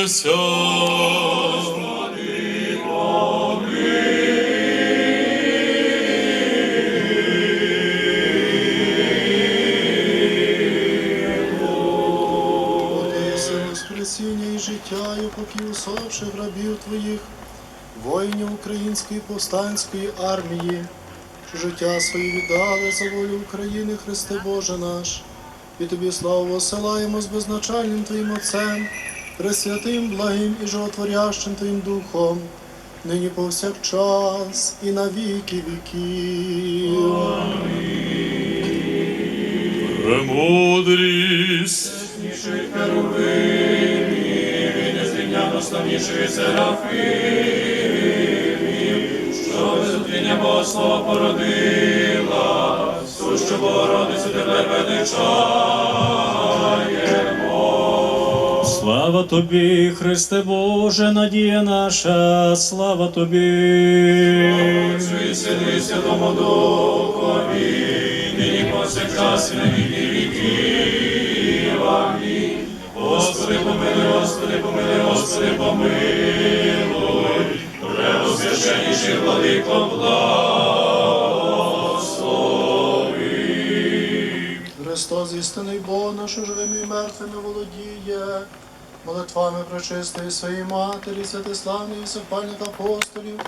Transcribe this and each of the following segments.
помолімося. Одеся, Воскресіння і життя, і покій усопших рабів Твоїх, воїнів Української повстанської армії, що життя своє віддали за волю України, Христе Боже наш, і Тобі славу осилаємо з безначальним Твоїм Отцем, пресвятим, благим і животворящим Твоїм Духом, нині повсякчас і на віки віків. Премудрість. Незрівняно славнішої серафимів, що безутріння Богослова породила, сущу Богородицю тебе величаємо. Слава тобі, Христе Боже, надія наша, слава тобі. Отцю і Сину і Святому Духові, нині повсякчас і на віки віків. Амінь. Господи, помилуй, Господи, помилуй, Господи, помилуй. Преосвященніший владико, благослови. Христос, істинний Бог наш, живими і мертвими володіє, молитвами пречистої своєї матері, святиславних і сопальних апостолів,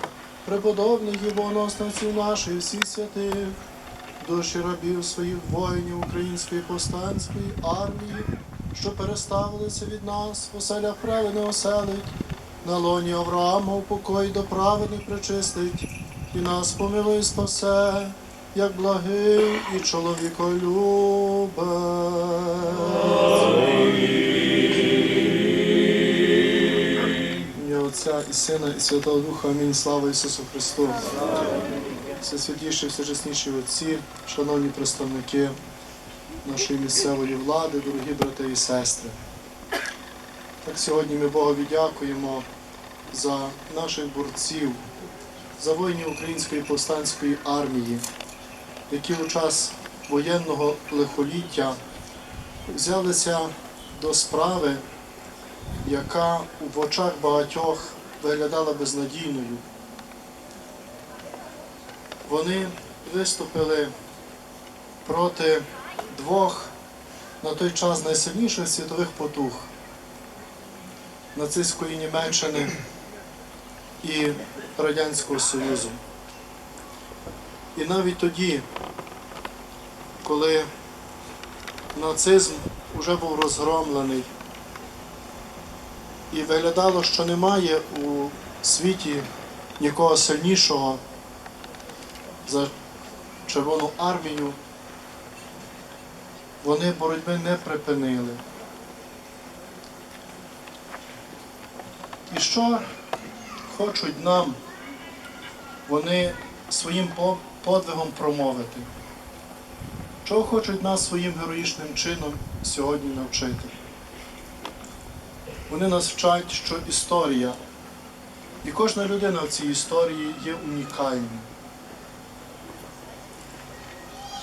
преподобних і богоносниців наших всіх святих, душі рабів своїх воїнів Української повстанської армії, що переставилися від нас, оселях праведне оселить, на лоні Авраама в покой до праведних причистить, і нас помилуй спасе, як благий і чоловіколюбець. Отця і Сина, і Святого Духа. Амінь. Слава Ісусу Христу. Всесвятіші, всечесніші отці, шановні представники нашої місцевої влади, дорогі брати і сестри. Так сьогодні ми Богові дякуємо за наших борців, за воїнів Української повстанської армії, які у час воєнного лихоліття взялися до справи, яка в очах багатьох виглядала безнадійною. Вони виступили проти двох на той час найсильніших світових потуг нацистської Німеччини і Радянського Союзу. І навіть тоді, коли нацизм вже був розгромлений, і виглядало, що немає у світі нікого сильнішого за Червону армію, вони боротьби не припинили. І що хочуть нам вони своїм подвигом промовити? Чого хочуть нас своїм героїчним чином сьогодні навчити? Вони нас вчать, що історія, і кожна людина в цій історії є унікальною.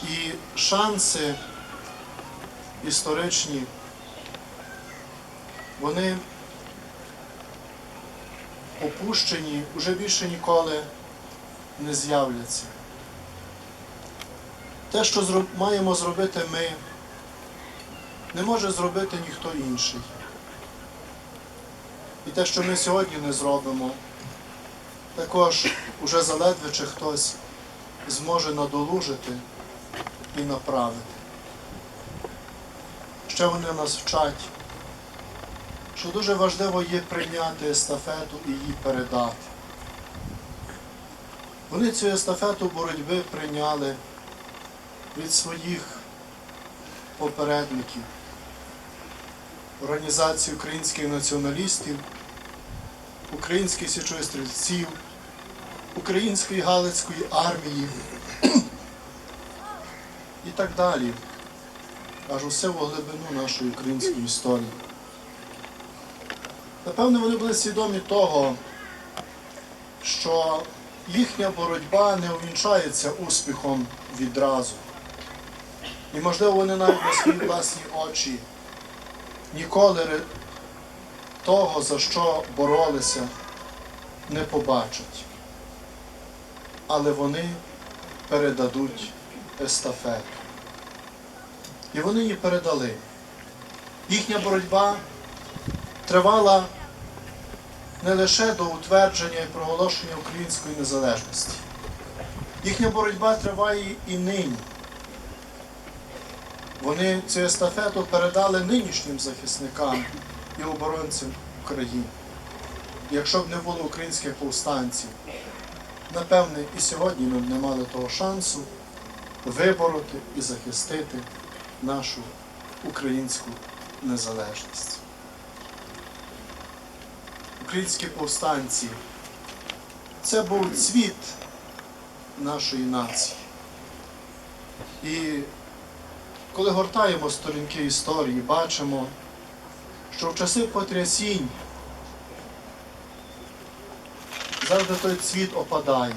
І шанси історичні, вони опущені вже більше ніколи не з'являться. Те, що маємо зробити ми, не може зробити ніхто інший. І те, що ми сьогодні не зробимо, також уже заледве чи хтось зможе надолужити і направити. Ще вони нас вчать, що дуже важливо є прийняти естафету і її передати. Вони цю естафету боротьби прийняли від своїх попередників, організації українських націоналістів, українських січових стрільців, української Галицької армії і так далі. Аж усе в глибину нашої української історії. Напевно, вони були свідомі того, що їхня боротьба не увінчається успіхом відразу. І, можливо, вони навіть на свої власні очі ніколи того, за що боролися, не побачать. Але вони передадуть естафету. І вони її передали. Їхня боротьба тривала не лише до утвердження і проголошення української незалежності. Їхня боротьба триває і нині. Вони цю естафету передали нинішнім захисникам і оборонцям України. Якщо б не було українських повстанців, напевне, і сьогодні ми б не мали того шансу вибороти і захистити нашу українську незалежність. Українські повстанці це був цвіт нашої нації. І коли гортаємо сторінки історії, бачимо, що в часи потрясінь завжди той цвіт опадає.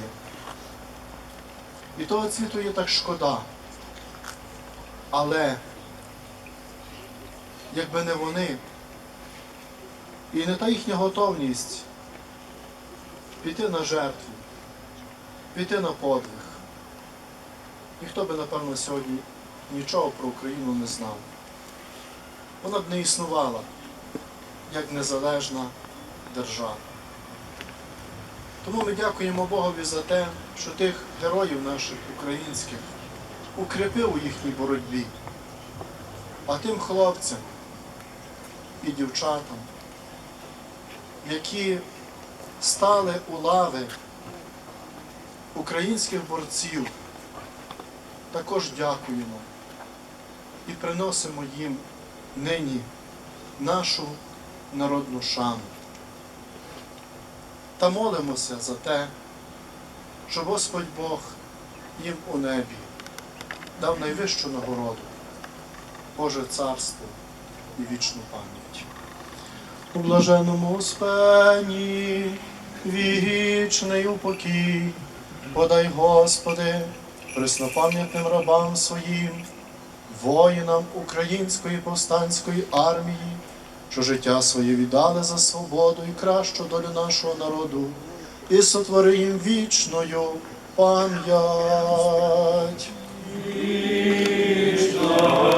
І того цвіту є так шкода. Але якби не вони, і не та їхня готовність піти на жертву, піти на подвиг, ніхто би, напевно, сьогодні нічого про Україну не знав. Вона б не існувала як незалежна держава. Тому ми дякуємо Богові за те, що тих героїв наших українських укріпив у їхній боротьбі. А тим хлопцям і дівчатам, які стали у лави українських борців, також дякуємо і приносимо їм нині нашу народну шану. Та молимося за те, щоб Господь Бог їм у небі дав найвищу нагороду, Боже царство і вічну пам'ять. У блаженному успенні, вічний упокій, подай, Господи, преснопам'ятним рабам своїм, воїнам Української повстанської армії, що життя своє віддали за свободу і кращу долю нашого народу, і сотвори їм вічною пам'ять. Нині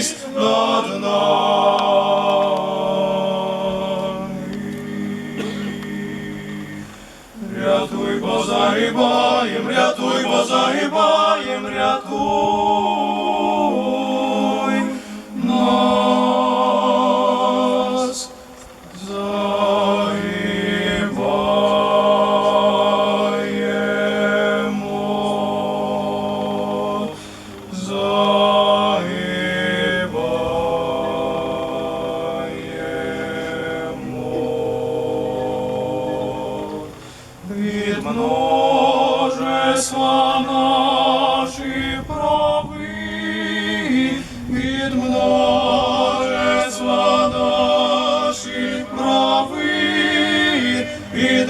змилосердившись над нами. Рятуй, бо загибаєм, рятуй, бо загибаєм, рятуй.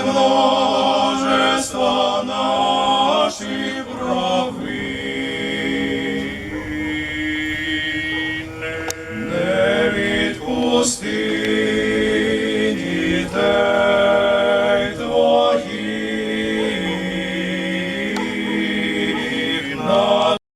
множество нас.